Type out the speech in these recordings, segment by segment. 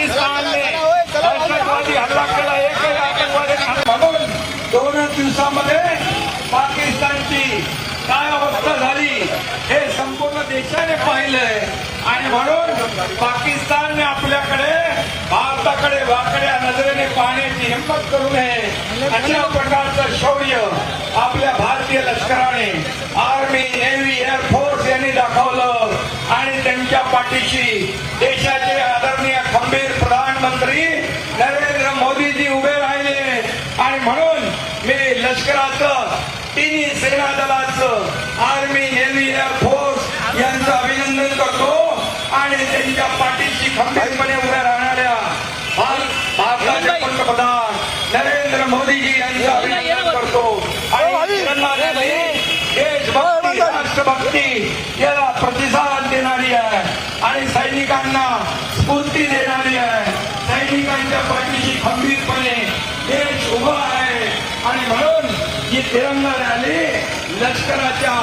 पाकिस्तानने दहशतवादी हल्ला केला एकही आतंकवादी म्हणून दोनच दिवसामध्ये पाकिस्तानची काय अवस्था झाली हे संपूर्ण देशाने पाहिलंय. आणि म्हणून पाकिस्तानने आपल्याकडे भारताकडे वाकड्या नजरेने पाहण्याची हिंमत करू नये. अशा प्रकारचं शौर्य आपल्या भारतीय लष्कराने आर्मी नेव्ही एअरफोर्स यांनी दाखवलं. आणि त्यांच्या पाठीशी देशाचे सेना दलाचं आर्मी नेव्ही एअरफोर्स यांचं अभिनंदन करतो आणि त्यांच्या पाठीशी खंबीरपणे उभ्या राहणाऱ्या भार- भारताचे पंतप्रधान नरेंद्र मोदीजी यांचं अभिनंदन करतो. आणि करणाऱ्यांनी देशभक्ती राष्ट्रभक्ती याला प्रतिसाद देणारी आहे. आणि सैनिकांना स्फूर्ती देणारी आहे. सैनिकांच्या पाठीशी खंबीरपणे देश उभा आहे. आणि म्हणून ही तिरंगा रॅली लष्कराच्या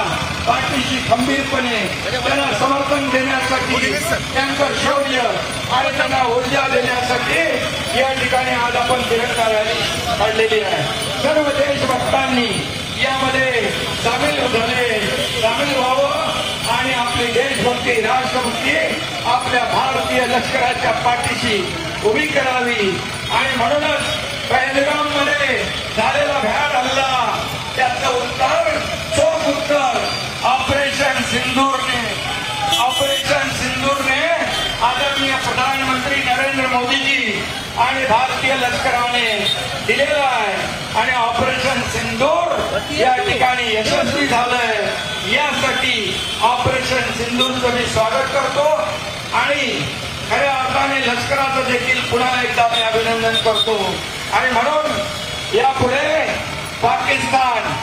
पाठीशी खंबीरपणे त्यांना समर्थन देण्यासाठी त्यांचं शौर्य आणि त्यांना ऊर्जा देण्यासाठी या ठिकाणी आज आपण तिरंगा रॅली काढलेली आहे. सर्व देशभक्तांनी यामध्ये सामील झाले. सामील व्हावं. आणि आपली देशभक्ती राष्ट्रभक्ती आपल्या भारतीय लष्कराच्या पाठीशी उभी करावी. आणि म्हणूनच पहलगाममध्ये झालेला मोदीजी आणि भारतीय लष्कराने दिलेला आहे. आणि ऑपरेशन सिंदूर या ठिकाणी यशस्वी झालंय. यासाठी ऑपरेशन सिंदूरचं मी स्वागत करतो. आणि खऱ्या अर्थाने लष्कराचं देखील पुन्हा एकदा मी अभिनंदन करतो. आणि म्हणून यापुढे पाकिस्तान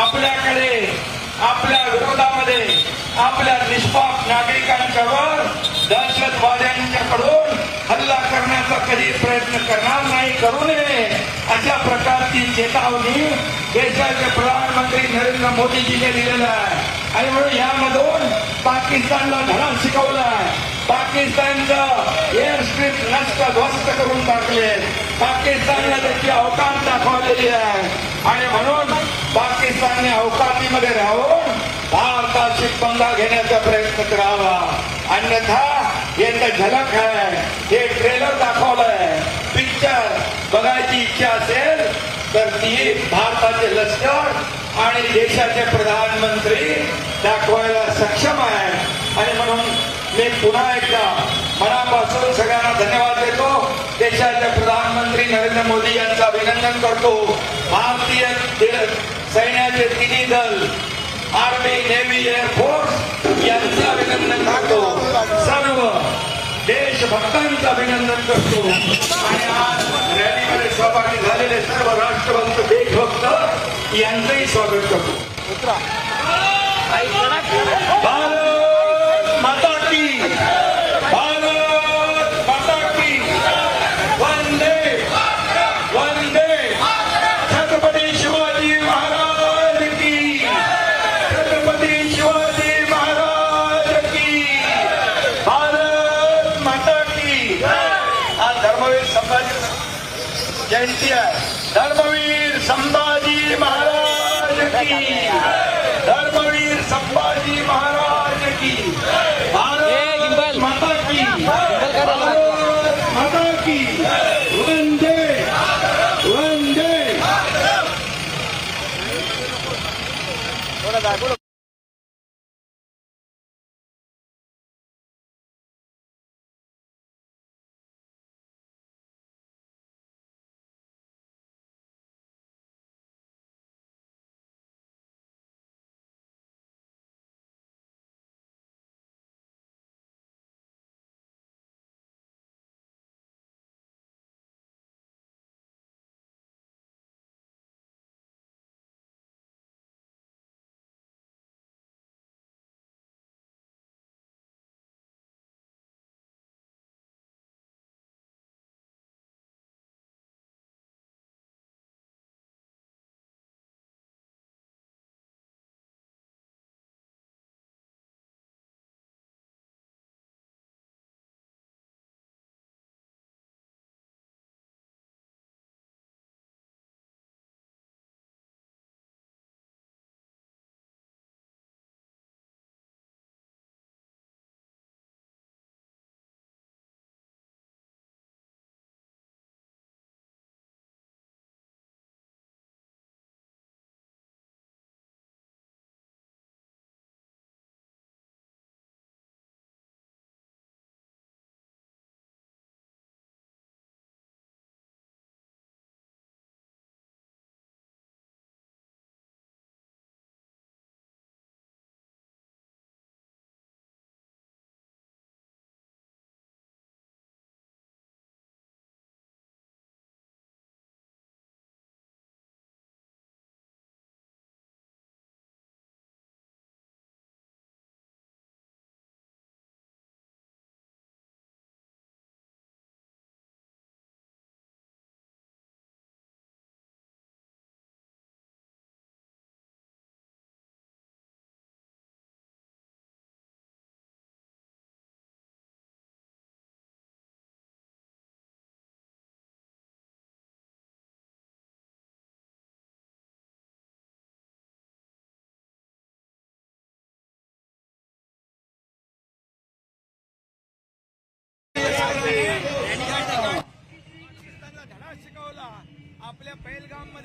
आपल्याकडे आपल्या विरोधामध्ये आपल्या निष्पाप नागरिकांच्यावर दहशतवाद्यांच्याकडून प्रयत्न करणार नाही करू नये. अशा प्रकारची चेतावणी देशाचे प्रधानमंत्री नरेंद्र मोदीजीने दिलेलं आहे. आणि म्हणून यामधून पाकिस्तानला धडा शिकवला पाकिस्तानचं एअर स्ट्रीप नष्ट ध्वस्त करून टाकले. पाकिस्तानला त्याची अवकाश दाखवलेली आहे. आणि म्हणून पाकिस्तानने अवकाशीमध्ये राहून भारताशी पंगा घेण्याचा प्रयत्न करावा. अन्यथा याचं झलक आहे हे ट्रेलर दाखवलंय. पिक्चर बघायची इच्छा असेल तर ती भारताचे लष्कर आणि देशाचे प्रधानमंत्री दाखवायला सक्षम आहे आणि म्हणून मी पुन्हा एकदा मनापासून सगळ्यांना धन्यवाद देतो. देशाचे प्रधानमंत्री नरेंद्र मोदी यांचं अभिनंदन करतो. भारतीय सैन्याचे तिन्ही दल आर्मी नेव्ही एअरफोर्स यांचं अभिनंदन करतो. सर्व देशभक्तांचं अभिनंदन करतो. आणि आज रॅलीमध्ये सहभागी झालेले सर्व राष्ट्रभक्त देशभक्त यांचंही स्वागत करतो. धर्मवीर संभाजी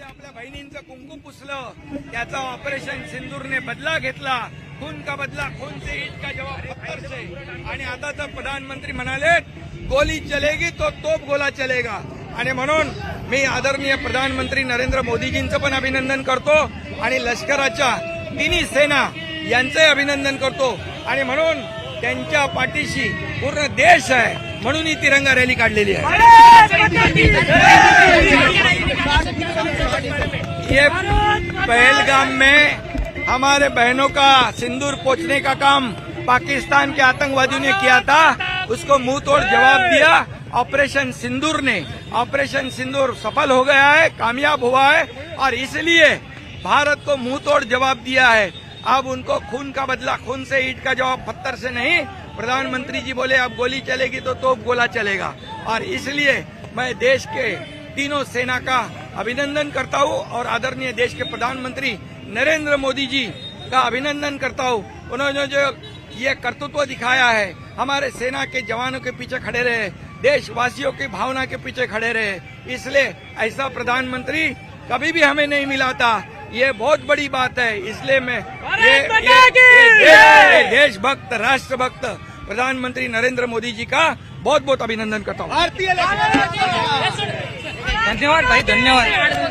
आपल्या बहिणींचं कुंकू पुसलं त्याचा ऑपरेशन सिंदूरने बदला घेतला. खून का बदला? खून से ईद का जवाब पत्थर से आणि आता तर प्रधानमंत्री म्हणाले गोली चलेगी तो तोप गोला चलेगा. आणि म्हणून मी आदरणीय प्रधानमंत्री नरेंद्र मोदीजींचं पण अभिनंदन करतो आणि लष्कराच्या तिन्ही सेना यांचंही अभिनंदन करतो. आणि म्हणून त्यांच्या पाठीशी पूर्ण देश आहे म्हणून ही तिरंगा रॅली काढलेली आहे. ये पहलगाम में हमारे बहनों का सिंदूर पोचने का काम पाकिस्तान के आतंकवादियों ने किया था। उसको मुँह तोड़ जवाब दिया। ऑपरेशन सिंदूर ने। ऑपरेशन सिंदूर सफल हो गया है, कामयाब हुआ है और इसलिए भारत को मुँह तोड़ जवाब दिया है। अब उनको खून का बदला, खून से ईट का जवाब पत्थर से नहीं। प्रधानमंत्री जी बोले, अब गोली चलेगी तो तोप गोला चलेगा। और इसलिए मैं देश के तीनों सेना का अभिनंदन करता हूँ और आदरणीय देश के प्रधानमंत्री नरेंद्र मोदी जी का अभिनंदन करता हूँ। उन्होंने जो ये कर्तृत्व दिखाया है हमारे सेना के जवानों के पीछे खड़े रहे देशवासियों की भावना के पीछे खड़े रहे। इसलिए ऐसा प्रधानमंत्री कभी भी हमें नहीं मिला था ये बहुत बड़ी बात है। इसलिए मैं ये, ये, ये, देश- ये देशभक्त राष्ट्रभक्त प्रधानमंत्री नरेंद्र मोदी जी का बहुत बहुत अभिनंदन करता हूँ। धन्यवाद भाई धन्यवाद.